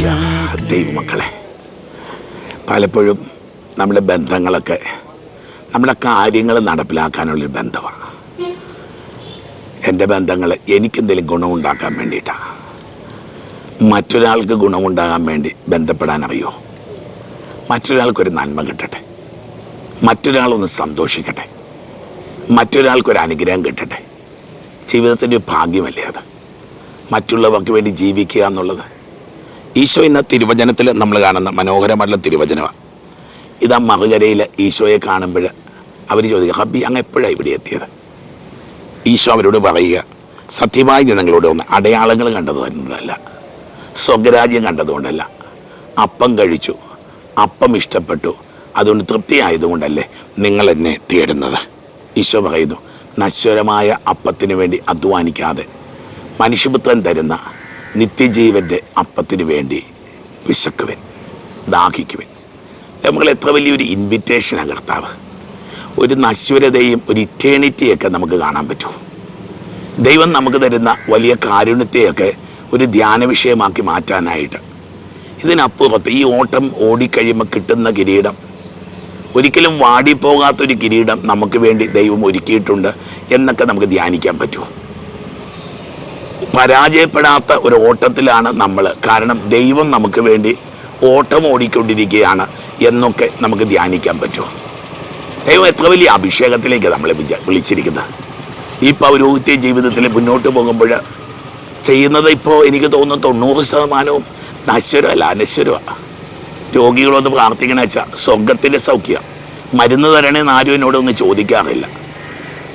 ദൈവമക്കളെ. പലപ്പോഴും നമ്മുടെ ബന്ധങ്ങളൊക്കെ നമ്മുടെ കാര്യങ്ങൾ നടപ്പിലാക്കാനുള്ളൊരു ബന്ധമാണ്. എന്റെ ബന്ധങ്ങൾ എനിക്കെന്തെങ്കിലും ഗുണമുണ്ടാക്കാൻ വേണ്ടിയിട്ടാണ് മറ്റൊരാൾക്ക് ഗുണമുണ്ടാകാൻ വേണ്ടി ബന്ധപ്പെടാൻ അറിയോ മറ്റൊരാൾക്കൊരു നന്മ കിട്ടട്ടെ. മറ്റൊരാളൊന്ന് സന്തോഷിക്കട്ടെ. മറ്റൊരാൾക്കൊരു അനുഗ്രഹം കിട്ടട്ടെ. ജീവിതത്തിന്റെ ഭാഗ്യമല്ലേ അത്? മറ്റുള്ളവർക്ക് വേണ്ടി ജീവിക്കുക എന്നുള്ളത്. ഈശോ എന്ന തിരുവചനത്തിൽ നമ്മൾ കാണുന്ന മനോഹരമായിട്ടുള്ള തിരുവചനമാണ്. ഇതാ മറുകരയിൽ ഈശോയെ കാണുമ്പോൾ അവർ ചോദിക്കുക ഹബി അങ്ങ് എപ്പോഴാണ് ഇവിടെ എത്തിയത്? ഈശോ അവരോട് പറയുക സത്യമായി ജനങ്ങളോട് നിങ്ങളോട് ഒന്ന് അടയാളങ്ങൾ കണ്ടതുകൊണ്ടല്ല സ്വഗരാജ്യം കണ്ടതുകൊണ്ടല്ല അപ്പം കഴിച്ചു അപ്പം ഇഷ്ടപ്പെട്ടു അതുകൊണ്ട് തൃപ്തിയായതുകൊണ്ടല്ലേ നിങ്ങൾ എന്നെ തേടുന്നത്? ഈശോ പറയുന്നു നശ്വരമായ അപ്പത്തിനു വേണ്ടി അധ്വാനിക്കാതെ മനുഷ്യപുത്രൻ തരുന്ന നിത്യജീവന്റെ അപ്പത്തിന് വേണ്ടി വിശക്കുവൻ ദാഹിക്കുവൻ. നമ്മൾ എത്ര വലിയൊരു ഇൻവിറ്റേഷനാണ് കർത്താവ്. ഒരു നശ്വരതയും ഒരു ഇറ്റേണിറ്റിയൊക്കെ നമുക്ക് കാണാൻ പറ്റും. ദൈവം നമുക്ക് തരുന്ന വലിയ കാരുണ്യത്തെയൊക്കെ ഒരു ധ്യാന വിഷയമാക്കി മാറ്റാനായിട്ട്. ഇതിനപ്പുറത്ത് ഈ ഓട്ടം ഓടിക്കഴിയുമ്പോൾ കിട്ടുന്ന കിരീടം ഒരിക്കലും വാടിപ്പോകാത്തൊരു കിരീടം നമുക്ക് വേണ്ടി ദൈവം ഒരുക്കിയിട്ടുണ്ട് എന്നൊക്കെ നമുക്ക് ധ്യാനിക്കാൻ പറ്റുമോ പരാജയപ്പെടാത്ത ഒരു ഓട്ടത്തിലാണ് നമ്മൾ. കാരണം ദൈവം നമുക്ക് വേണ്ടി ഓട്ടം ഓടിക്കൊണ്ടിരിക്കുകയാണ് എന്നൊക്കെ നമുക്ക് ധ്യാനിക്കാൻ പറ്റുമോ ദൈവം എത്ര വലിയ അഭിഷേകത്തിലേക്ക് നമ്മളെ വിച വിളിച്ചിരിക്കുന്നത്. ഈ പൗരോഹിത്യ ജീവിതത്തിൽ മുന്നോട്ട് പോകുമ്പോൾ ചെയ്യുന്നത് ഇപ്പോൾ എനിക്ക് തോന്നുന്നു തൊണ്ണൂറ് ശതമാനവും നശ്വരമല്ല അനശ്വരമാണ് രോഗികളൊന്ന് പ്രാർത്ഥിക്കണ വെച്ചാൽ സ്വർഗത്തിന്റെ സൗഖ്യം. മരുന്ന് തരണേന്ന് ആരും എന്നോടൊന്നും ചോദിക്കാറില്ല.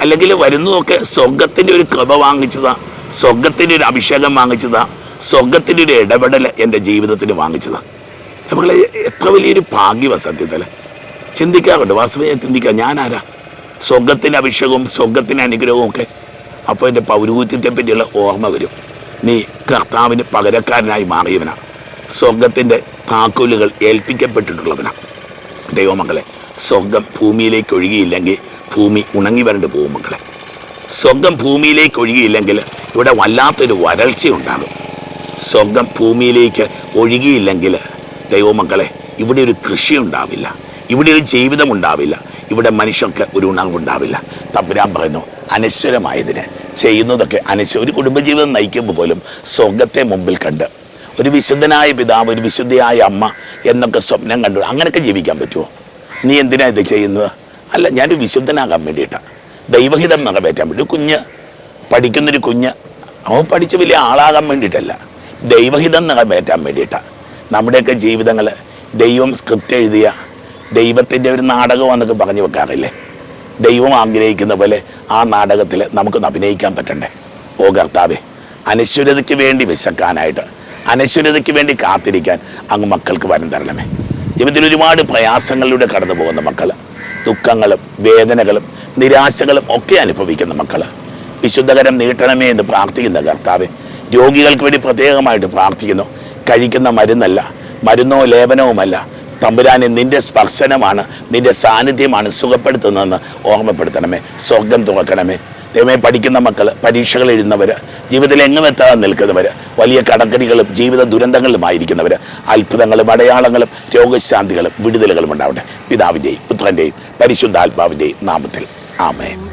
അല്ലെങ്കിൽ വരുന്നതൊക്കെ സ്വർഗത്തിന്റെ ഒരു കൃപ വാങ്ങിച്ചതാ സ്വർഗത്തിന്റെ ഒരു അഭിഷേകം വാങ്ങിച്ചതാ സ്വർഗത്തിന്റെ ഒരു ഇടപെടൽ എന്റെ ജീവിതത്തിന് വാങ്ങിച്ചതാ. നമ്മളെ എത്ര വലിയൊരു ഭാഗ്യവ സത്യത്തിൽ ചിന്തിക്കാറുണ്ട് വാസ്തവ ഞാൻ ചിന്തിക്കാം ഞാനാരാ? സ്വർഗത്തിന്റെ അഭിഷേകവും സ്വർഗത്തിന്റെ അനുഗ്രഹവും ഒക്കെ അപ്പോൾ എന്റെ പൗരോഹിത്യത്തെ പറ്റിയുള്ള ഓർമ്മ വരും. നീ കർത്താവിന് പകരക്കാരനായി മാറിയവനാ. സ്വർഗത്തിന്റെ താക്കോലുകൾ ഏൽപ്പിക്കപ്പെട്ടിട്ടുള്ളവനാ. ദൈവമക്കളെ സ്വർഗം ഭൂമിയിലേക്ക് ഒഴുകിയില്ലെങ്കിൽ ഭൂമി ഉണങ്ങി വരണ്ട് പോകും മക്കളെ. സ്വർഗം ഭൂമിയിലേക്ക് ഒഴുകിയില്ലെങ്കിൽ ഇവിടെ വല്ലാത്തൊരു വരൾച്ചയുണ്ടാകും. സ്വർഗം ഭൂമിയിലേക്ക് ഒഴുകിയില്ലെങ്കിൽ ദൈവമക്കളെ ഇവിടെ ഒരു കൃഷി ഉണ്ടാവില്ല ഇവിടെ ഒരു ജീവിതം ഉണ്ടാവില്ല ഇവിടെ മനുഷ്യർക്ക് ഒരു ഉണർവുണ്ടാവില്ല. തമ്പുരാൻ പറയുന്നു അനശ്വരമായതിന് ചെയ്യുന്നതൊക്കെ അനശ്വര ഒരു കുടുംബജീവിതം നയിക്കുമ്പോൾ പോലും സ്വർഗത്തെ മുമ്പിൽ കണ്ട് ഒരു വിശുദ്ധനായ പിതാവ് ഒരു വിശുദ്ധയായ അമ്മ എന്നൊക്കെ സ്വപ്നം കണ്ടു അങ്ങനെയൊക്കെ ജീവിക്കാൻ പറ്റുമോ? നീ എന്തിനാണ് ഇത് ചെയ്യുന്നത്? അല്ല ഞാനൊരു വിശുദ്ധനാകാൻ വേണ്ടിയിട്ടാണ്. ദൈവഹിതം നിറവേറ്റാൻ വേണ്ടി. കുഞ്ഞ് പഠിക്കുന്നൊരു കുഞ്ഞ് അവൻ പഠിച്ച് വലിയ ആളാകാൻ വേണ്ടിയിട്ടല്ല ദൈവഹിതം നിറവേറ്റാൻ വേണ്ടിയിട്ടാണ് നമ്മുടെയൊക്കെ ജീവിതങ്ങൾ ദൈവം സ്ക്രിപ്റ്റ് എഴുതിയ ദൈവത്തിന്റെ ഒരു നാടകം എന്നൊക്കെ പറഞ്ഞു വെക്കാറില്ലേ? ദൈവം ആഗ്രഹിക്കുന്ന പോലെ ആ നാടകത്തിൽ നമുക്കൊന്ന് അഭിനയിക്കാൻ പറ്റണ്ടേ? ഓ കർത്താവേ അനശ്വരതയ്ക്ക് വേണ്ടി വിശക്കാനായിട്ട് അനശ്വരതയ്ക്ക് വേണ്ടി കാത്തിരിക്കാൻ അങ്ങ് മക്കൾക്ക് വരം തരണമേ. ജീവിതത്തിൽ ഒരുപാട് പ്രയാസങ്ങളിലൂടെ കടന്നു പോകുന്ന മക്കൾ ദുഃഖങ്ങളും വേദനകളും നിരാശകളും ഒക്കെ അനുഭവിക്കുന്ന മക്കൾ വിശുദ്ധകരം നീട്ടണമേ എന്ന് പ്രാർത്ഥിക്കുന്ന കർത്താവ് രോഗികൾക്ക് വേണ്ടി പ്രത്യേകമായിട്ട് പ്രാർത്ഥിക്കുന്നു. കഴിക്കുന്ന മരുന്നല്ല മരുന്നോ ലേപനവുമല്ല. തമ്പുരാനെ നിന്റെ സ്പർശനമാണ് നിന്റെ സാന്നിധ്യമാണ് സുഖപ്പെടുത്തുന്നതെന്ന് ഓർമ്മപ്പെടുത്തണമേ സ്വർഗം തുറക്കണമേ. ദൈവമേ പഠിക്കുന്ന മക്കൾ പരീക്ഷകൾ എഴുതുന്നവർ ജീവിതത്തിൽ എങ്ങും എത്താതെ നിൽക്കുന്നവർ വലിയ കടക്കടികളും ജീവിത ദുരന്തങ്ങളുമായിരിക്കുന്നവർ അത്ഭുതങ്ങളും അടയാളങ്ങളും രോഗശാന്തികളും വിടുതലുകളും ഉണ്ടാവട്ടെ. പിതാവിന്റെയും പുത്രന്റെയും പരിശുദ്ധാത്മാവിന്റെയും നാമത്തിൽ. ആമേൻ.